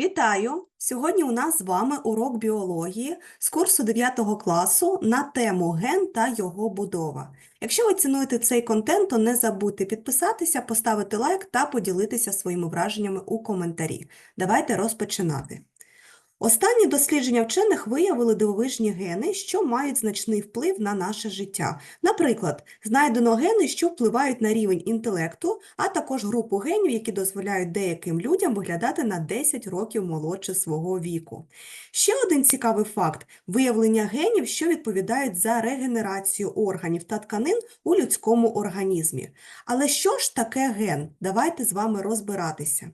Вітаю! Сьогодні у нас з вами урок біології з курсу 9 класу на тему ген та його будова. Якщо ви цінуєте цей контент, то не забудьте підписатися, поставити лайк та поділитися своїми враженнями у коментарі. Давайте розпочинати. Останні дослідження вчених виявили дивовижні гени, що мають значний вплив на наше життя. Наприклад, знайдено гени, що впливають на рівень інтелекту, а також групу генів, які дозволяють деяким людям виглядати на 10 років молодше свого віку. Ще один цікавий факт – виявлення генів, що відповідають за регенерацію органів та тканин у людському організмі. Але що ж таке ген? Давайте з вами розбиратися.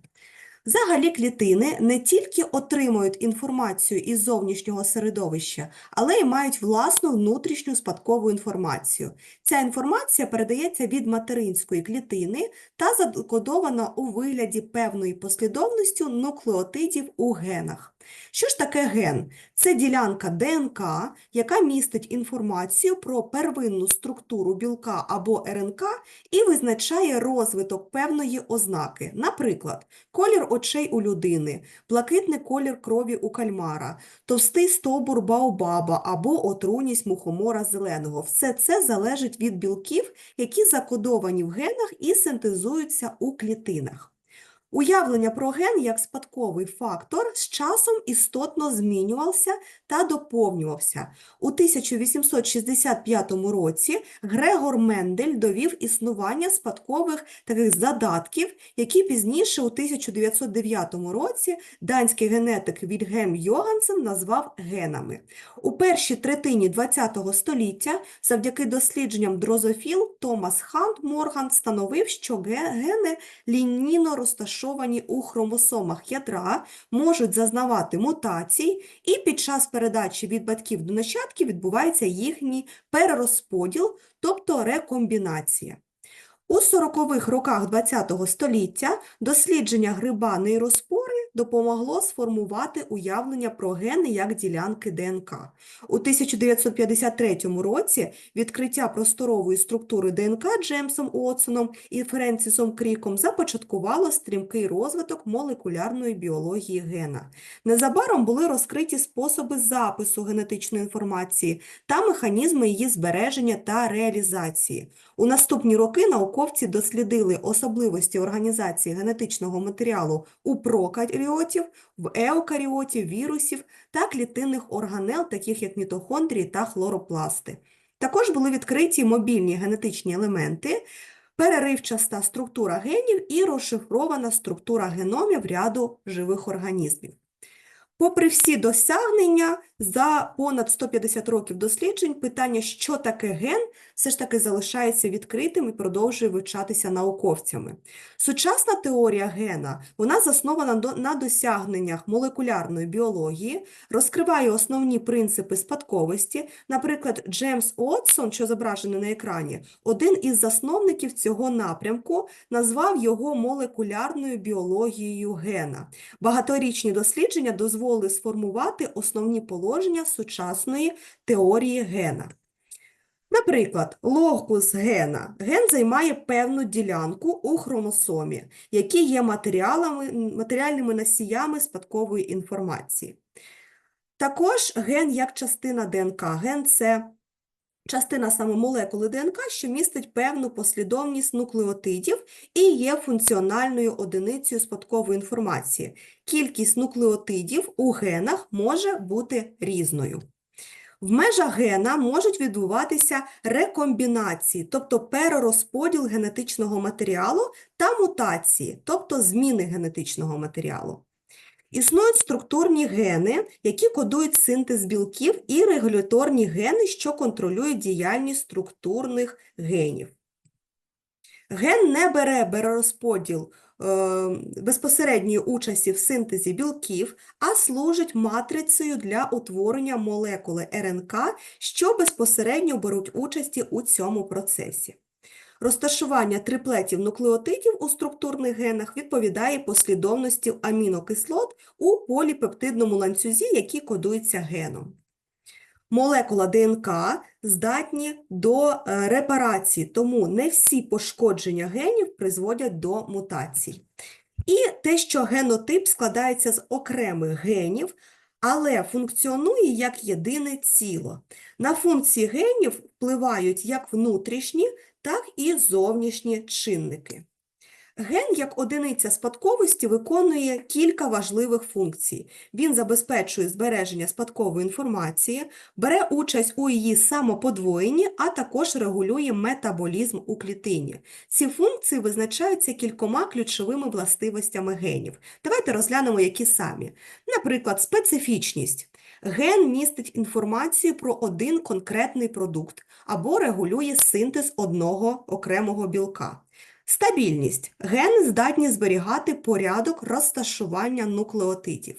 Взагалі клітини не тільки отримують інформацію із зовнішнього середовища, але й мають власну внутрішню спадкову інформацію. Ця інформація передається від материнської клітини та закодована у вигляді певної послідовності нуклеотидів у генах. Що ж таке ген? Це ділянка ДНК, яка містить інформацію про первинну структуру білка або РНК і визначає розвиток певної ознаки. Наприклад, колір очей у людини, блакитний колір крові у кальмара, товстий стовбур баобаба або отруйність мухомора зеленого. Все це залежить від білків, які закодовані в генах і синтезуються у клітинах. Уявлення про ген як спадковий фактор з часом істотно змінювався та доповнювався. У 1865 році Грегор Мендель довів існування спадкових таких задатків, які пізніше у 1909 році данський генетик Вільгельм Йогансен назвав генами. У першій третині ХХ століття завдяки дослідженням дрозофіл Томас Хант Морган встановив, що гени лінійно розташовані у хромосомах ядра, можуть зазнавати мутацій, і під час передачі від батьків до нащадків відбувається їхній перерозподіл, тобто рекомбінація. У 40-х роках ХХ століття дослідження гриба нейроспори допомогло сформувати уявлення про гени як ділянки ДНК. У 1953 році відкриття просторової структури ДНК Джеймсом Уотсоном і Френсісом Кріком започаткувало стрімкий розвиток молекулярної біології гена. Незабаром були розкриті способи запису генетичної інформації та механізми її збереження та реалізації. У наступні роки науковці дослідили особливості організації генетичного матеріалу у прокаріотів, в еукаріотів, вірусів та клітинних органел, таких як мітохондрії та хлоропласти. Також були відкриті мобільні генетичні елементи, переривчаста структура генів і розшифрована структура геномів ряду живих організмів. Попри всі досягнення, за понад 150 років досліджень питання, що таке ген, все ж таки залишається відкритим і продовжує вивчатися науковцями. Сучасна теорія гена вона заснована на досягненнях молекулярної біології, розкриває основні принципи спадковості. Наприклад, Джеймс Уотсон, що зображений на екрані, один із засновників цього напрямку, назвав його молекулярною біологією гена. Багаторічні дослідження дозволили сформувати основні положення сучасної теорії гена. Наприклад, локус гена. Ген займає певну ділянку у хромосомі, які є матеріальними носіями спадкової інформації. Також ген як частина ДНК. Ген – це частина саме молекули ДНК, що містить певну послідовність нуклеотидів і є функціональною одиницею спадкової інформації. Кількість нуклеотидів у генах може бути різною. В межах гена можуть відбуватися рекомбінації, тобто перерозподіл генетичного матеріалу та мутації, тобто зміни генетичного матеріалу. Існують структурні гени, які кодують синтез білків, і регуляторні гени, що контролюють діяльність структурних генів. Ген не бере перерозподіл е, безпосередньої участі в синтезі білків, а служить матрицею для утворення молекули РНК, що безпосередньо беруть участі у цьому процесі. Розташування триплетів нуклеотидів у структурних генах відповідає послідовності амінокислот у поліпептидному ланцюзі, які кодуються геном. Молекула ДНК здатні до е, репарації, тому не всі пошкодження генів призводять до мутацій. І те, що генотип складається з окремих генів, але функціонує як єдине ціло. На функції генів впливають як внутрішні, так і зовнішні чинники. Ген як одиниця спадковості виконує кілька важливих функцій. Він забезпечує збереження спадкової інформації, бере участь у її самоподвоєнні, а також регулює метаболізм у клітині. Ці функції визначаються кількома ключовими властивостями генів. Давайте розглянемо, які самі. Наприклад, специфічність. Ген містить інформацію про один конкретний продукт або регулює синтез одного окремого білка. Стабільність. Гени здатні зберігати порядок розташування нуклеотидів.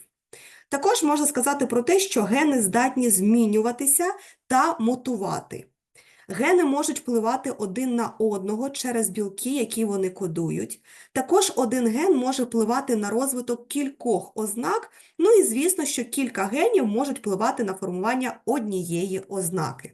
Також можна сказати про те, що гени здатні змінюватися та мутувати. Гени можуть впливати один на одного через білки, які вони кодують. Також один ген може впливати на розвиток кількох ознак, ну і звісно, що кілька генів можуть впливати на формування однієї ознаки.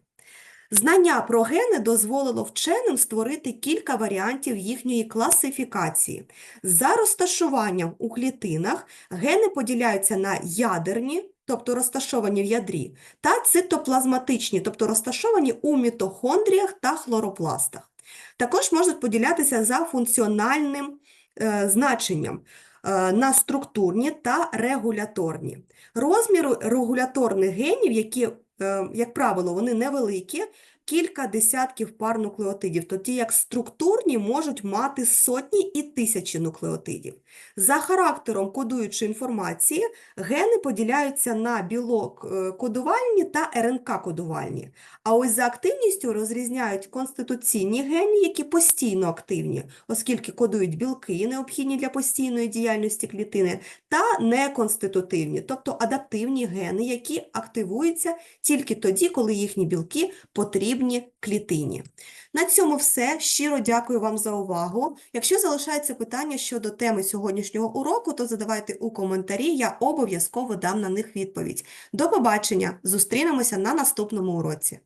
Знання про гени дозволило вченим створити кілька варіантів їхньої класифікації. За розташуванням у клітинах гени поділяються на ядерні, тобто розташовані в ядрі, та цитоплазматичні, тобто розташовані у мітохондріях та хлоропластах. Також можуть поділятися за функціональним е, значенням е, на структурні та регуляторні. Розміри регуляторних генів, які е, як правило, вони невеликі, кілька десятків пар нуклеотидів, тоді як структурні можуть мати сотні і тисячі нуклеотидів. За характером кодуючої інформації гени поділяються на білок е, кодувальні та РНК кодувальні. А ось за активністю розрізняють конституційні гени, які постійно активні, оскільки кодують білки, необхідні для постійної діяльності клітини, та неконститутивні, тобто адаптивні гени, які активуються тільки тоді, коли їхні білки потрібні клітині. На цьому все. Щиро дякую вам за увагу. Якщо залишаються питання щодо теми сьогоднішнього уроку, то задавайте у коментарі, я обов'язково дам на них відповідь. До побачення! Зустрінемося на наступному уроці.